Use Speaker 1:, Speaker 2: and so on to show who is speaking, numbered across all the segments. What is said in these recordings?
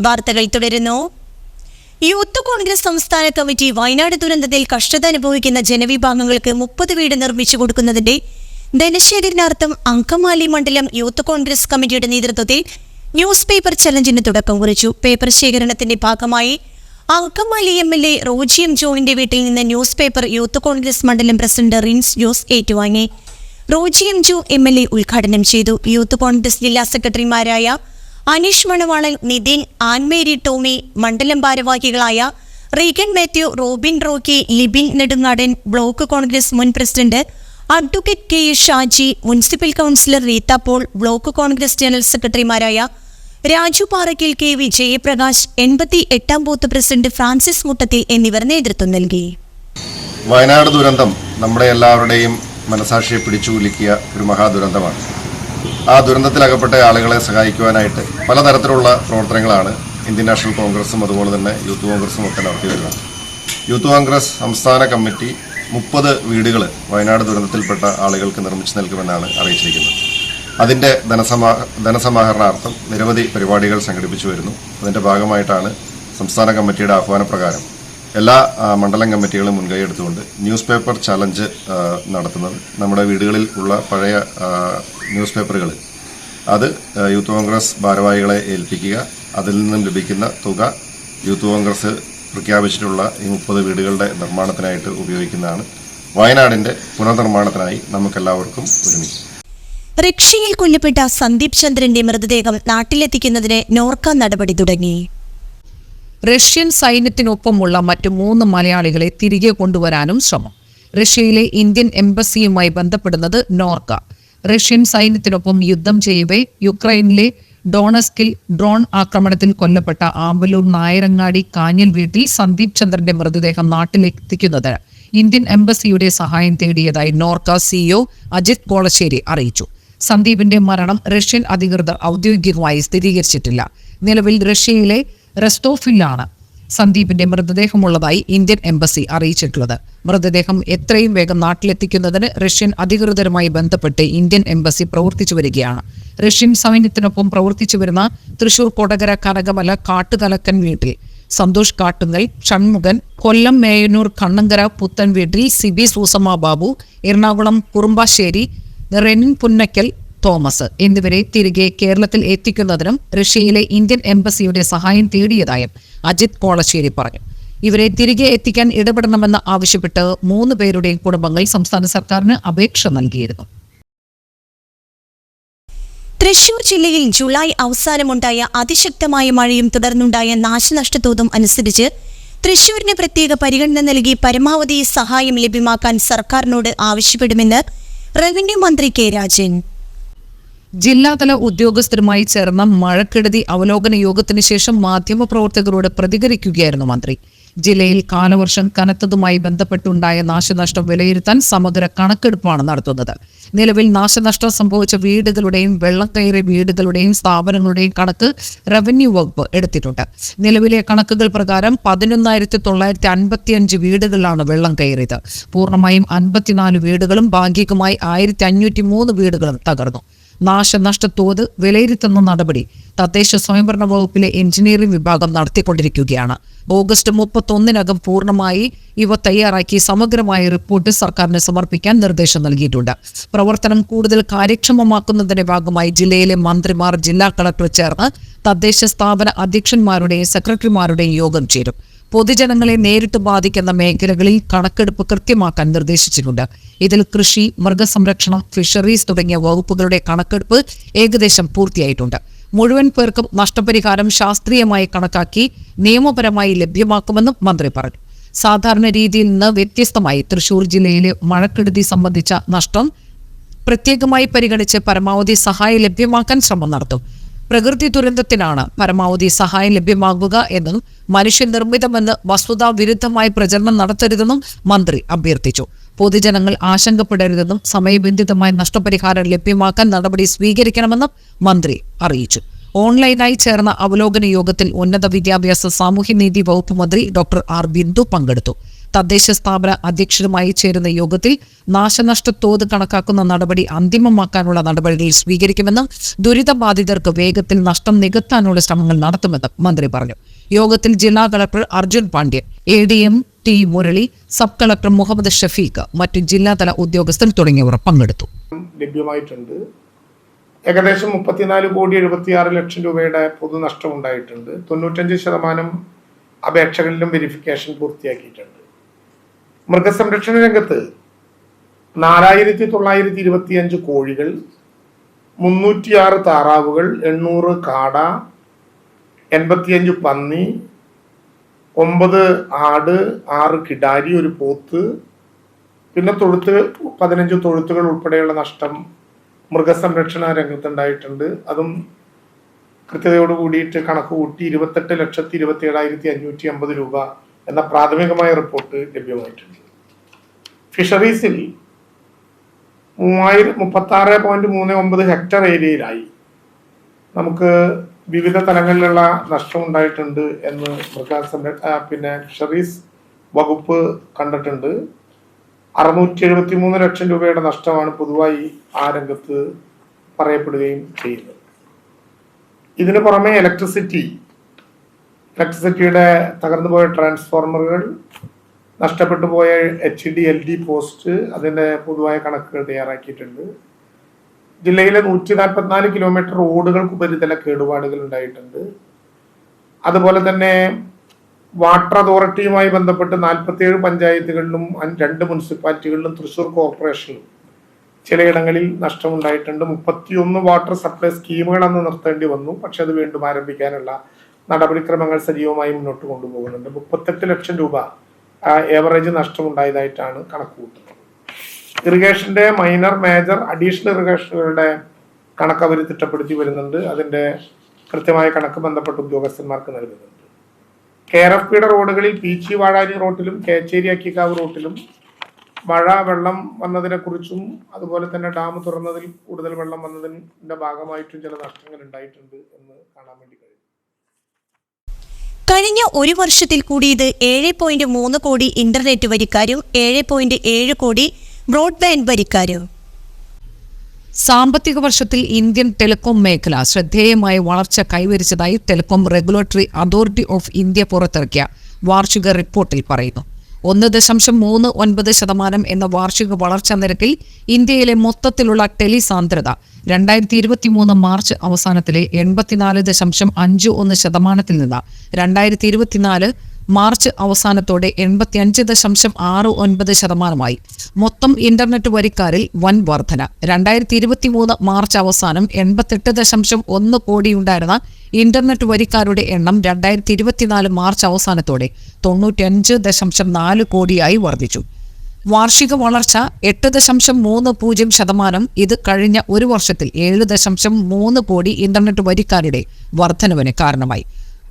Speaker 1: വാർത്തകൾ തുടരുന്നു. യൂത്ത് കോൺഗ്രസ് സംസ്ഥാന കമ്മിറ്റി വയനാട് ദുരന്തത്തിൽ കഷ്ടത അനുഭവിക്കുന്ന ജനവിഭാഗങ്ങൾക്ക് മുപ്പത് വീട് നിർമ്മിച്ചു കൊടുക്കുന്നതിന്റെ ധനശേഖരണാർത്ഥം അങ്കമാലി മണ്ഡലം യൂത്ത് കോൺഗ്രസ് കമ്മിറ്റിയുടെ നേതൃത്വത്തിൽ ന്യൂസ് പേപ്പർ ചലഞ്ചിന് തുടക്കം കുറിച്ചു. പേപ്പർ ശേഖരണത്തിന്റെ ഭാഗമായി Angamaly M L A Roji M ജോണിന്റെ വീട്ടിൽ നിന്ന് ന്യൂസ് പേപ്പർ യൂത്ത് കോൺഗ്രസ് മണ്ഡലം പ്രസിഡന്റ് റിൻസ് ജോസ് ഏറ്റുവാങ്ങി. Roji M Jo M L A ഉദ്ഘാടനം ചെയ്തു. യൂത്ത് കോൺഗ്രസ് ജില്ലാ സെക്രട്ടറിമാരായ അനീഷ് മണവാളൻ നിതിൻ ആൻമേരി ടോമി മണ്ഡലം ഭാരവാഹികളായ റീഗൻ മാത്യു റോബിൻ റോക്കി ലിബിൻ നെടുങ്ങാടൻ ബ്ലോക്ക് കോൺഗ്രസ് മുൻ president advocate K Shaji municipal councillor Reetha Paul block Congress general സെക്രട്ടറിമാരായ രാജു പാറക്കിൽ കെ വി ജയപ്രകാശ് എൺപത്തി എട്ടാം ബൂത്ത് പ്രസിഡന്റ് ഫ്രാൻസിസ് മുട്ടത്തിൽ എന്നിവർ നേതൃത്വം നൽകി.
Speaker 2: വയനാട് ദുരന്തം നമ്മുടെ എല്ലാവരുടെയും മനസാക്ഷിയെ പിടിച്ചുകുലുക്കിയ ഒരു മഹാദുരന്തമാണ്. ആ ദുരന്തത്തിലകപ്പെട്ട ആളുകളെ സഹായിക്കുവാനായിട്ട് പലതരത്തിലുള്ള പ്രവർത്തനങ്ങളാണ് ഇന്ത്യൻ നാഷണൽ കോൺഗ്രസും അതുപോലെ തന്നെ യൂത്ത് കോൺഗ്രസും ഒക്കെ നടത്തി വരുന്നത്. യൂത്ത് കോൺഗ്രസ് സംസ്ഥാന കമ്മിറ്റി മുപ്പത് വീടുകൾ വയനാട് ദുരന്തത്തിൽപ്പെട്ട ആളുകൾക്ക് നിർമ്മിച്ചു നൽകുമെന്നാണ് അറിയിച്ചിരിക്കുന്നത്. അതിന്റെ ധനസമാ ധനസമാഹരണാർത്ഥം നിരവധി പരിപാടികൾ സംഘടിപ്പിച്ചു വരുന്നു. അതിന്റെ ഭാഗമായിട്ടാണ് സംസ്ഥാന കമ്മിറ്റിയുടെ ആഹ്വാനപ്രകാരം എല്ലാ മണ്ഡലം കമ്മിറ്റികളും മുൻകൈ എടുത്തുകൊണ്ട് ന്യൂസ് പേപ്പർ ചലഞ്ച് നടത്തുന്നത്. നമ്മുടെ വീടുകളിൽ ഉള്ള പഴയ ന്യൂസ് പേപ്പറുകൾ അത് യൂത്ത് കോൺഗ്രസ് ഭാരവാഹികളെ ഏൽപ്പിക്കുക. അതിൽ നിന്നും ലഭിക്കുന്ന തുക യൂത്ത് കോൺഗ്രസ് പ്രഖ്യാപിച്ചിട്ടുള്ള ഈ മുപ്പത് വീടുകളുടെ നിർമ്മാണത്തിനായിട്ട് ഉപയോഗിക്കുന്നതാണ്. വയനാടിന്റെ പുനർനിർമ്മാണത്തിനായി നമുക്കെല്ലാവർക്കും ഒരുമിക്കും
Speaker 1: റിക്ഷയിൽ കൊല്ലപ്പെട്ട സന്ദീപ് ചന്ദ്രന്റെ മൃതദേഹം നാട്ടിലെത്തിക്കുന്നതിന് നോർക്ക നടപടി തുടങ്ങി.
Speaker 3: റഷ്യൻ സൈന്യത്തിനൊപ്പമുള്ള മറ്റു മൂന്ന് മലയാളികളെ തിരികെ കൊണ്ടുവരാനും ശ്രമം. റഷ്യയിലെ ഇന്ത്യൻ എംബസിയുമായി ബന്ധപ്പെടുന്നത് നോർക്ക. റഷ്യൻ സൈന്യത്തിനൊപ്പം യുദ്ധം ചെയ്യവേ യുക്രൈനിലെ ഡോണസ്കിൽ ഡ്രോൺ ആക്രമണത്തിൽ കൊല്ലപ്പെട്ട ആമ്പലൂർ നായരങ്ങാടി കാഞ്ഞൽ വീട്ടിൽ സന്ദീപ് ചന്ദ്രന്റെ മൃതദേഹം നാട്ടിലെത്തിക്കുന്നത് ഇന്ത്യൻ എംബസിയുടെ സഹായം തേടിയതായി നോർക്ക സിഇഒ അജിത് കോളശ്ശേരി അറിയിച്ചു. സന്ദീപിന്റെ മരണം റഷ്യൻ അധികൃതർ ഔദ്യോഗികമായി സ്ഥിരീകരിച്ചിട്ടില്ല. നിലവിൽ റഷ്യയിലെ റെസ്റ്റോഫിലാണ് സന്ദീപിന്റെ മൃതദേഹമുള്ളതായി ഇന്ത്യൻ എംബസി അറിയിച്ചിട്ടുള്ളത്. മൃതദേഹം എത്രയും വേഗം നാട്ടിലെത്തിക്കുന്നതിന് റഷ്യൻ അധികൃതരുമായി ബന്ധപ്പെട്ട് ഇന്ത്യൻ എംബസി പ്രവർത്തിച്ചു വരികയാണ്. റഷ്യൻ സൈന്യത്തിനൊപ്പം പ്രവർത്തിച്ചു വരുന്ന തൃശൂർ കൊടകര കനകമല കാട്ടുതലക്കൻ വീട്ടിൽ സന്തോഷ് കാട്ടുങ്ങൽ ഷൺമുഖൻ കൊല്ലം മേയനൂർ കണ്ണങ്കര പുത്തൻ വീട്ടിൽ സിബി സൂസമ്മ ബാബു എറണാകുളം കുറുമ്പാശ്ശേരി റെനിൻ പുന്നക്കൽ തോമസ് എന്നിവരെ തിരികെ കേരളത്തിൽ എത്തിക്കുന്നതിനും റഷ്യയിലെ ഇന്ത്യൻ എംബസിയുടെ സഹായം തേടിയതായും അജിത് കോളശ്ശേരി പറഞ്ഞു. ഇവരെ തിരികെ എത്തിക്കാൻ ഇടപെടണമെന്ന് ആവശ്യപ്പെട്ട് മൂന്ന് പേരുടെയും കുടുംബങ്ങൾ സംസ്ഥാന സർക്കാരിന് അപേക്ഷ നൽകിയിരുന്നു.
Speaker 1: തൃശൂർ ജില്ലയിൽ ജൂലൈ അവസാനമുണ്ടായ അതിശക്തമായ മഴയും തുടർന്നുണ്ടായ നാശനഷ്ടത്തോതും അനുസരിച്ച് തൃശൂരിന് പ്രത്യേക പരിഗണന നൽകി പരമാവധി സഹായം ലഭ്യമാക്കാൻ സർക്കാരിനോട് ആവശ്യപ്പെടുമെന്ന് റവന്യൂ മന്ത്രി കെ രാജൻ.
Speaker 3: ജില്ലാതല ഉദ്യോഗസ്ഥരുമായി ചേർന്ന മഴക്കെടുതി അവലോകന യോഗത്തിന് ശേഷം മാധ്യമപ്രവർത്തകരോട് പ്രതികരിക്കുകയായിരുന്നു മന്ത്രി. ജില്ലയിൽ കാലവർഷം കനത്തതുമായി ബന്ധപ്പെട്ടുണ്ടായ നാശനഷ്ടം വിലയിരുത്താൻ സമഗ്ര കണക്കെടുപ്പാണ് നടത്തുന്നത്. നിലവിൽ നാശനഷ്ടം സംഭവിച്ച വീടുകളുടെയും വെള്ളം കയറിയ വീടുകളുടെയും സ്ഥാപനങ്ങളുടെയും കണക്ക് റവന്യൂ വകുപ്പ് എടുത്തിട്ടുണ്ട്. നിലവിലെ കണക്കുകൾ പ്രകാരം പതിനൊന്നായിരത്തി തൊള്ളായിരത്തി അൻപത്തിയഞ്ച് വീടുകളിലാണ് വെള്ളം കയറിയത്. പൂർണമായും അൻപത്തിനാല് വീടുകളും ഭാഗികമായി ആയിരത്തി അഞ്ഞൂറ്റി മൂന്ന് വീടുകളും തകർന്നു. നാശനഷ്ടത്തോത് വിലയിരുത്തുന്ന നടപടി തദ്ദേശ സ്വയംഭരണ വകുപ്പിലെ എഞ്ചിനീയറിംഗ് വിഭാഗം നടത്തിക്കൊണ്ടിരിക്കുകയാണ്. ഓഗസ്റ്റ് മുപ്പത്തൊന്നിനകം പൂർണമായി ഇവ തയ്യാറാക്കി സമഗ്രമായ റിപ്പോർട്ട് സർക്കാരിന് സമർപ്പിക്കാൻ നിർദ്ദേശം നൽകിയിട്ടുണ്ട്. പ്രവർത്തനം കൂടുതൽ കാര്യക്ഷമമാക്കുന്നതിന്റെ ഭാഗമായി ജില്ലയിലെ മന്ത്രിമാർ ജില്ലാ കളക്ടർ ചേർന്ന് തദ്ദേശ സ്ഥാപന അധ്യക്ഷന്മാരുടെയും സെക്രട്ടറിമാരുടെയും യോഗം ചേരും. പൊതുജനങ്ങളെ നേരിട്ട് ബാധിക്കുന്ന മേഖലകളിൽ കണക്കെടുപ്പ് കൃത്യമാക്കാൻ നിർദ്ദേശിച്ചിട്ടുണ്ട്. ഇതിൽ കൃഷി മൃഗസംരക്ഷണം ഫിഷറീസ് തുടങ്ങിയ വകുപ്പുകളുടെ കണക്കെടുപ്പ് ഏകദേശം പൂർത്തിയായിട്ടുണ്ട്. മുഴുവൻ പേർക്കും നഷ്ടപരിഹാരം ശാസ്ത്രീയമായി കണക്കാക്കി നിയമപരമായി ലഭ്യമാക്കുമെന്നും മന്ത്രി പറഞ്ഞു. സാധാരണ രീതിയിൽ നിന്ന് വ്യത്യസ്തമായി തൃശൂർ ജില്ലയിലെ മഴക്കെടുതി സംബന്ധിച്ച നഷ്ടം പ്രത്യേകമായി പരിഗണിച്ച് പരമാവധി സഹായം ലഭ്യമാക്കാൻ ശ്രമം നടത്തും. പ്രകൃതി ദുരന്തത്തിനാണ് പരമാവധി സഹായം ലഭ്യമാകുക എന്നും മനുഷ്യ മനുഷ്യനിർമ്മിതമെന്ന് വസ്തുതാ വിരുദ്ധമായി പ്രചരണം നടത്തരുതെന്നും മന്ത്രി അഭ്യർത്ഥിച്ചു. പൊതുജനങ്ങൾ ആശങ്കപ്പെടരുതെന്നും സമയബന്ധിതമായ നഷ്ടപരിഹാരം ലഭ്യമാക്കാൻ നടപടി സ്വീകരിക്കണമെന്നും മന്ത്രി അറിയിച്ചു. ഓൺലൈനായി ചേർന്ന അവലോകന യോഗത്തിൽ ഉന്നത വിദ്യാഭ്യാസ സാമൂഹ്യനീതി വകുപ്പ് മന്ത്രി ഡോക്ടർ ആർ ബിന്ദു പങ്കെടുത്തു. തദ്ദേശ സ്ഥാപന അധ്യക്ഷരുമായി ചേരുന്ന യോഗത്തിൽ നാശനഷ്ട തോത് കണക്കാക്കുന്ന നടപടി അന്തിമമാക്കാനുള്ള നടപടികൾ സ്വീകരിക്കുമെന്നും ദുരിതബാധിതർക്ക് വേഗത്തിൽ നഷ്ടം നികത്താനുള്ള ശ്രമങ്ങൾ നടത്തുമെന്നും മന്ത്രി പറഞ്ഞു. യോഗത്തിൽ ജില്ലാ collector Arjun Pandian A D M T Murali sub collector Muhammad Shafeeq മറ്റു ജില്ലാതല ഉദ്യോഗസ്ഥർ തുടങ്ങിയവർ പങ്കെടുത്തു.
Speaker 4: ലഭ്യമായിട്ടുണ്ട്. ഏകദേശം മുപ്പത്തിനാല് കോടി എഴുപത്തിയാറ് ലക്ഷം രൂപയുടെ പൊതുനഷ്ടം ഉണ്ടായിട്ടുണ്ട് തൊണ്ണൂറ്റഞ്ച് ശതമാനം അപേക്ഷകളിലും വെരിഫിക്കേഷൻ പൂർത്തിയാക്കിയിട്ടുണ്ട്. മൃഗസംരക്ഷണ രംഗത്ത് നാലായിരത്തി തൊള്ളായിരത്തി ഇരുപത്തിയഞ്ച് കോഴികൾ മുന്നൂറ്റിയാറ് താറാവുകൾ എണ്ണൂറ് കാട എൺപത്തിയഞ്ച് പന്നി ഒമ്പത് ആട് ആറ് കിടാരി ഒരു പോത്ത് പിന്നെ തൊഴുത്ത് പതിനഞ്ച് തൊഴുത്തുകൾ ഉൾപ്പെടെയുള്ള നഷ്ടം മൃഗസംരക്ഷണ രംഗത്തുണ്ടായിട്ടുണ്ട്. അതും കൃത്യതയോട് കൂടിയിട്ട് കണക്ക് കൂട്ടി ഇരുപത്തെട്ട് ലക്ഷത്തി ഇരുപത്തി ഏഴായിരത്തി അഞ്ഞൂറ്റി അമ്പത് രൂപ എന്ന പ്രാഥമികമായ റിപ്പോർട്ട് ലഭ്യമായിട്ടുണ്ട്. ഫിഷറീസിൽ മൂവായിരം മുപ്പത്തി ആറ് പോയിന്റ് മൂന്ന് ഒമ്പത് ഹെക്ടർ ഏരിയയിലായി. നമുക്ക് വിവിധ തലങ്ങളിലുള്ള നഷ്ടം ഉണ്ടായിട്ടുണ്ട് എന്ന് മൃഗസംര പിന്നെ ഫിഷറീസ് വകുപ്പ് കണ്ടിട്ടുണ്ട്. അറുന്നൂറ്റി എഴുപത്തി മൂന്ന് ലക്ഷം രൂപയുടെ നഷ്ടമാണ് പൊതുവായി ആ രംഗത്ത് പറയപ്പെടുകയും ചെയ്യുന്നത്. ഇതിന് പുറമെ ഇലക്ട്രിസിറ്റി ഇലക്ട്രിസിറ്റിയുടെ തകർന്നു പോയ ട്രാൻസ്ഫോർമറുകൾ നഷ്ടപ്പെട്ടു പോയ H D L D post അതിന്റെ പൊതുവായ കണക്കുകൾ തയ്യാറാക്കിയിട്ടുണ്ട്. ജില്ലയിലെ നൂറ്റി നാൽപ്പത്തിനാല് കിലോമീറ്റർ റോഡുകൾക്ക് ഉപരിതല കേടുപാടുകൾ ഉണ്ടായിട്ടുണ്ട്. അതുപോലെ തന്നെ വാട്ടർ അതോറിറ്റിയുമായി ബന്ധപ്പെട്ട് നാൽപ്പത്തിയേഴ് പഞ്ചായത്തുകളിലും രണ്ട് മുനിസിപ്പാലിറ്റികളിലും തൃശൂർ കോർപ്പറേഷനിലും ചിലയിടങ്ങളിൽ നഷ്ടമുണ്ടായിട്ടുണ്ട്. മുപ്പത്തിയൊന്ന് വാട്ടർ സപ്ലൈ സ്കീമുകൾ അന്ന് നിർത്തേണ്ടി വന്നു. പക്ഷെ അത് വീണ്ടും ആരംഭിക്കാനുള്ള നടപടിക്രമങ്ങൾ സജീവമായി മുന്നോട്ട് കൊണ്ടുപോകുന്നുണ്ട്. മുപ്പത്തെട്ട് ലക്ഷം രൂപ ഏവറേജ് നഷ്ടമുണ്ടായതായിട്ടാണ് കണക്ക് കൂട്ടുന്നത് ഇറിഗേഷന്റെ മൈനർ മേജർ അഡീഷണൽ ഇറിഗേഷനുകളുടെ കണക്ക് അവർ തിട്ടപ്പെടുത്തി വരുന്നുണ്ട്. അതിന്റെ കൃത്യമായ കണക്ക് ബന്ധപ്പെട്ട ഉദ്യോഗസ്ഥന്മാർക്ക് നൽകുന്നുണ്ട്. കെയർ എഫ് പിയുടെ റോഡുകളിൽ പീച്ചി വാഴാരി റോട്ടിലും കേച്ചേരി അക്കിക്കാവ് റോട്ടിലും മഴ വെള്ളം വന്നതിനെ കുറിച്ചും അതുപോലെ തന്നെ ഡാം തുറന്നതിൽ കൂടുതൽ വെള്ളം വന്നതിന്റെ ഭാഗമായിട്ടും ചില നഷ്ടങ്ങൾ ഉണ്ടായിട്ടുണ്ട് എന്ന് കാണാൻ വേണ്ടി
Speaker 1: കഴിഞ്ഞ ഒരു വർഷത്തിൽ കൂടിയത് ഏഴ് പോയിന്റ് മൂന്ന് കോടി ഇന്റർനെറ്റ് വരിക്കാരും ഏഴ് പോയിന്റ് ഏഴ് കോടി ബ്രോഡ്ബാൻഡ് വരിക്കാരും.
Speaker 3: സാമ്പത്തിക വർഷത്തിൽ ഇന്ത്യൻ ടെലികോം മേഖല ശ്രദ്ധേയമായ വളർച്ച കൈവരിച്ചതായി telecom regulatory authority of India പുറത്തിറക്കിയ വാർഷിക റിപ്പോർട്ടിൽ പറയുന്നു. ഒന്ന് ദശാംശം മൂന്ന് ഒൻപത് ശതമാനം എന്ന വാർഷിക വളർച്ചാ നിരക്കിൽ ഇന്ത്യയിലെ മൊത്തത്തിലുള്ള ടെലി സാന്ദ്രത രണ്ടായിരത്തി ഇരുപത്തിമൂന്ന് മാർച്ച് അവസാനത്തിലെ എൺപത്തിനാല് ദശാംശം അഞ്ച് ഒന്ന് ശതമാനത്തിൽ നിന്ന് രണ്ടായിരത്തി ഇരുപത്തിനാല് മാർച്ച് അവസാനത്തോടെ എൺപത്തിയഞ്ച് ദശാംശം ആറ് ഒൻപത് ശതമാനമായി. മൊത്തം ഇന്റർനെറ്റ് വരിക്കാരിൽ വൻ വർധന. രണ്ടായിരത്തി ഇരുപത്തിമൂന്ന് മാർച്ച് അവസാനം എൺപത്തെട്ട് ദശാംശം ഒന്ന് കോടിയുണ്ടായിരുന്ന ഇന്റർനെറ്റ് വരിക്കാരുടെ എണ്ണം രണ്ടായിരത്തി ഇരുപത്തിനാല് മാർച്ച് അവസാനത്തോടെ തൊണ്ണൂറ്റിയഞ്ച് ദശാംശം നാല് കോടിയായി വർദ്ധിച്ചു. വാർഷിക വളർച്ച എട്ട് ദശാംശം മൂന്ന് പൂജ്യം ശതമാനം. ഇത് കഴിഞ്ഞ ഒരു വർഷത്തിൽ ഏഴ് ദശാംശം മൂന്ന് കോടി ഇന്റർനെറ്റ് വരിക്കാരുടെ വർധനവിന് കാരണമായി.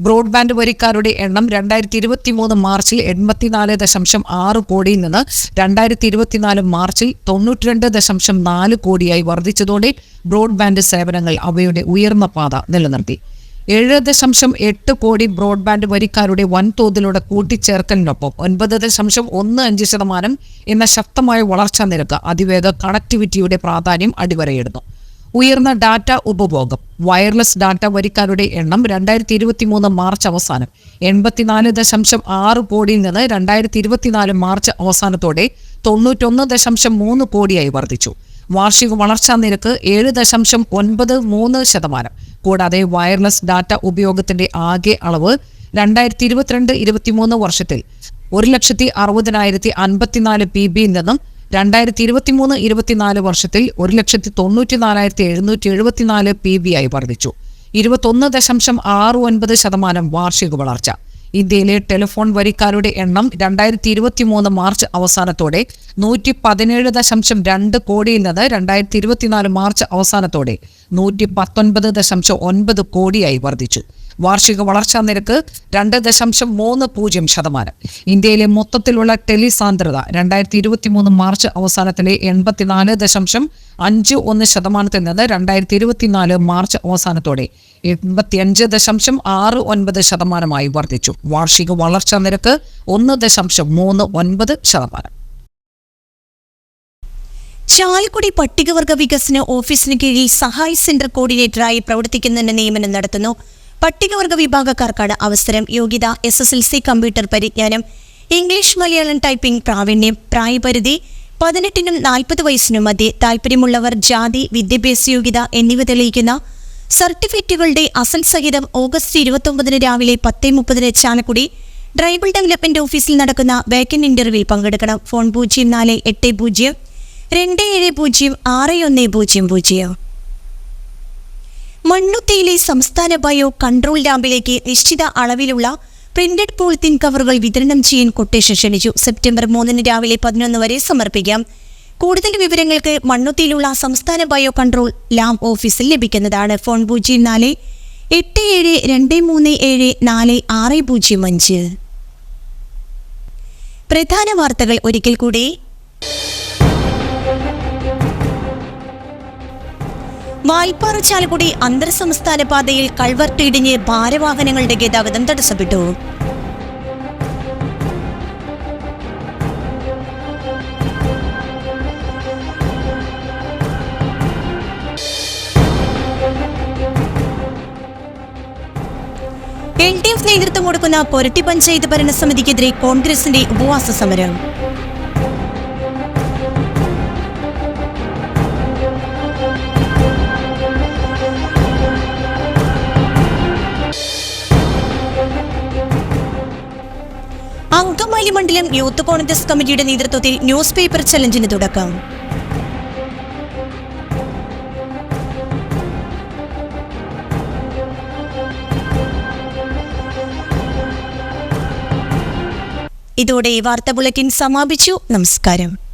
Speaker 3: ബ്രോഡ്ബാൻഡ് വരിക്കാരുടെ എണ്ണം രണ്ടായിരത്തി ഇരുപത്തി മൂന്ന് മാർച്ചിൽ എൺപത്തിനാല് ദശാംശം ആറ് കോടിയിൽ നിന്ന് രണ്ടായിരത്തി ഇരുപത്തിനാല് മാർച്ചിൽ തൊണ്ണൂറ്റിരണ്ട് ദശാംശം നാല് കോടിയായി വർദ്ധിച്ചതോടെ ബ്രോഡ്ബാൻഡ് സേവനങ്ങൾ അവയുടെ ഉയർന്ന പാത നിലനിർത്തി. ഏഴ് ദശാംശം എട്ട് കോടി ബ്രോഡ്ബാൻഡ് വരിക്കാരുടെ വൻതോതിലുള്ള കൂട്ടിച്ചേർക്കലിനൊപ്പം ഒൻപത് ദശാംശം ഒന്ന് അഞ്ച് ശതമാനം എന്ന ശക്തമായ വളർച്ചാ നിരക്ക് അതിവേഗ കണക്ടിവിറ്റിയുടെ പ്രാധാന്യം അടിവരയിടുന്നു. ഉയർന്ന ഡാറ്റ ഉപഭോഗം വയർലെസ് ഡാറ്റ വരിക്കാരുടെ എണ്ണം രണ്ടായിരത്തി ഇരുപത്തിമൂന്ന് മാർച്ച് അവസാനം എൺപത്തിനാല് ദശാംശം ആറ് കോടിയിൽ നിന്ന് രണ്ടായിരത്തി ഇരുപത്തിനാല് മാർച്ച് അവസാനത്തോടെ തൊണ്ണൂറ്റൊന്ന് ദശാംശം മൂന്ന് കോടിയായി വർദ്ധിച്ചു. വാർഷിക വളർച്ചാ നിരക്ക് ഏഴ് ദശാംശം ഒൻപത് മൂന്ന് ശതമാനം കൂടാതെ വയർലെസ് ഡാറ്റ ഉപയോഗത്തിന്റെ ആകെ അളവ് രണ്ടായിരത്തി ഇരുപത്തിരണ്ട് ഇരുപത്തിമൂന്ന് വർഷത്തിൽ ഒരു ലക്ഷത്തി അറുപതിനായിരത്തി അൻപത്തിനാല് പി ബിയിൽ നിന്നും രണ്ടായിരത്തി ഇരുപത്തിമൂന്ന് ഇരുപത്തിനാല് വർഷത്തിൽ ഒരു ലക്ഷത്തി തൊണ്ണൂറ്റി നാലായിരത്തി എഴുന്നൂറ്റി എഴുപത്തിനാല് പി ബി ആയി വർദ്ധിച്ചു. ഇരുപത്തൊന്ന് ദശാംശം ആറ് ഒൻപത് ശതമാനം വാർഷിക വളർച്ച. ഇന്ത്യയിലെ ടെലിഫോൺ വരിക്കാരുടെ എണ്ണം രണ്ടായിരത്തി ഇരുപത്തി മൂന്ന് മാർച്ച് അവസാനത്തോടെ നൂറ്റി പതിനേഴ് ദശാംശം രണ്ട് കോടിയിൽ നിന്ന് രണ്ടായിരത്തി ഇരുപത്തിനാല് മാർച്ച് അവസാനത്തോടെ നൂറ്റി പത്തൊൻപത് ദശാംശം ഒൻപത് കോടിയായി വർദ്ധിച്ചു. വാർഷിക വളർച്ചാ നിരക്ക് രണ്ട് ദശാംശം മൂന്ന് പൂജ്യം ശതമാനം. ഇന്ത്യയിലെ മൊത്തത്തിലുള്ള ടെലി സാന്ദ്രത രണ്ടായിരത്തി ഇരുപത്തി മൂന്ന് മാർച്ച് അവസാനത്തിലെ എൺപത്തിനാല് ദശാംശം അഞ്ച് ഒന്ന് ശതമാനത്തിൽ നിന്ന് രണ്ടായിരത്തി ഇരുപത്തിനാല് മാർച്ച് അവസാനത്തോടെ എൺപത്തിയഞ്ച് ദശാംശം ആറ് ഒൻപത് ശതമാനമായി വർദ്ധിച്ചു. വാർഷിക വളർച്ചാ നിരക്ക് ഒന്ന് ദശാംശം മൂന്ന് ഒൻപത് ശതമാനം.
Speaker 1: ചാലക്കുടി പട്ടികവർഗ വികസന ഓഫീസിന് കീഴിൽ സഹായ് സെന്റർ കോർഡിനേറ്ററായി പ്രവർത്തിക്കുന്നതിന് നിയമനം നടത്തുന്നു. പട്ടികവർഗ വിഭാഗക്കാർക്കാണ് അവസരം. യോഗ്യത S S L C computer പരിജ്ഞാനം ഇംഗ്ലീഷ് മലയാളം ടൈപ്പിംഗ് പ്രാവീണ്യം പ്രായപരിധി പതിനെട്ടിനും നാൽപ്പത് വയസ്സിനും മധ്യേ താല്പര്യമുള്ളവർ ജാതി വിദ്യാഭ്യാസ യോഗ്യത എന്നിവ തെളിയിക്കുന്ന സർട്ടിഫിക്കറ്റുകളുടെ അസൽ സഹിതം ഓഗസ്റ്റ് ഇരുപത്തൊമ്പതിന് രാവിലെ പത്ത് മുപ്പതിന് ചാലക്കുടി ട്രൈബൽ ഡെവലപ്മെന്റ് ഓഫീസിൽ നടക്കുന്ന വേക്കൻ ഇന്റർവ്യൂവിൽ പങ്കെടുക്കണം. ഫോൺ പൂജ്യം നാല് എട്ട് പൂജ്യം രണ്ട് ഏഴ് പൂജ്യം ആറ് ഒന്ന് പൂജ്യം പൂജ്യം. മണ്ണുത്തിയിലെ സംസ്ഥാന ബയോ കൺട്രോൾ ലാബിലേക്ക് നിശ്ചിത അളവിലുള്ള പ്രിന്റഡ് പോളിത്തീൻ കവറുകൾ വിതരണം ചെയ്യാൻ കൊട്ടേഷൻ ക്ഷണിച്ചു. സെപ്റ്റംബർ മൂന്നിന് രാവിലെ പതിനൊന്ന് വരെ സമർപ്പിക്കാം. കൂടുതൽ വിവരങ്ങൾക്ക് മണ്ണുത്തിയിലുള്ള സംസ്ഥാന ബയോ കൺട്രോൾ ലാബ് ഓഫീസിൽ ലഭിക്കുന്നതാണ്. ഫോൺ പൂജ്യം നാല് എട്ട് ഏഴ് രണ്ട് മൂന്ന് ഏഴ് നാല് ആറ് പൂജ്യം അഞ്ച്. പ്രധാന വാർത്തകൾ ഒരിക്കൽ കൂടി. വായ്പാറ ചാലക്കുടി അന്തർ സംസ്ഥാന പാതയിൽ കൾവർട്ട് ഇടിഞ്ഞ് ഭാരവാഹനങ്ങളുടെ ഗതാഗതം തടസ്സപ്പെട്ടു. എൽ ഡി എഫ് നേതൃത്വം കൊടുക്കുന്ന പൊരട്ടി പഞ്ചായത്ത് ഭരണസമിതിക്കെതിരെ കോൺഗ്രസിന്റെ ഉപവാസ സമരം. അങ്കമാലി മണ്ഡലം യൂത്ത് കോൺഗ്രസ് കമ്മിറ്റിയുടെ നേതൃത്വത്തിൽ ന്യൂസ് പേപ്പർ ചലഞ്ചിന് തുടക്കം. ഇതോടെ വാർത്താ ബുള്ളറ്റിൻ സമാപിച്ചു. നമസ്കാരം.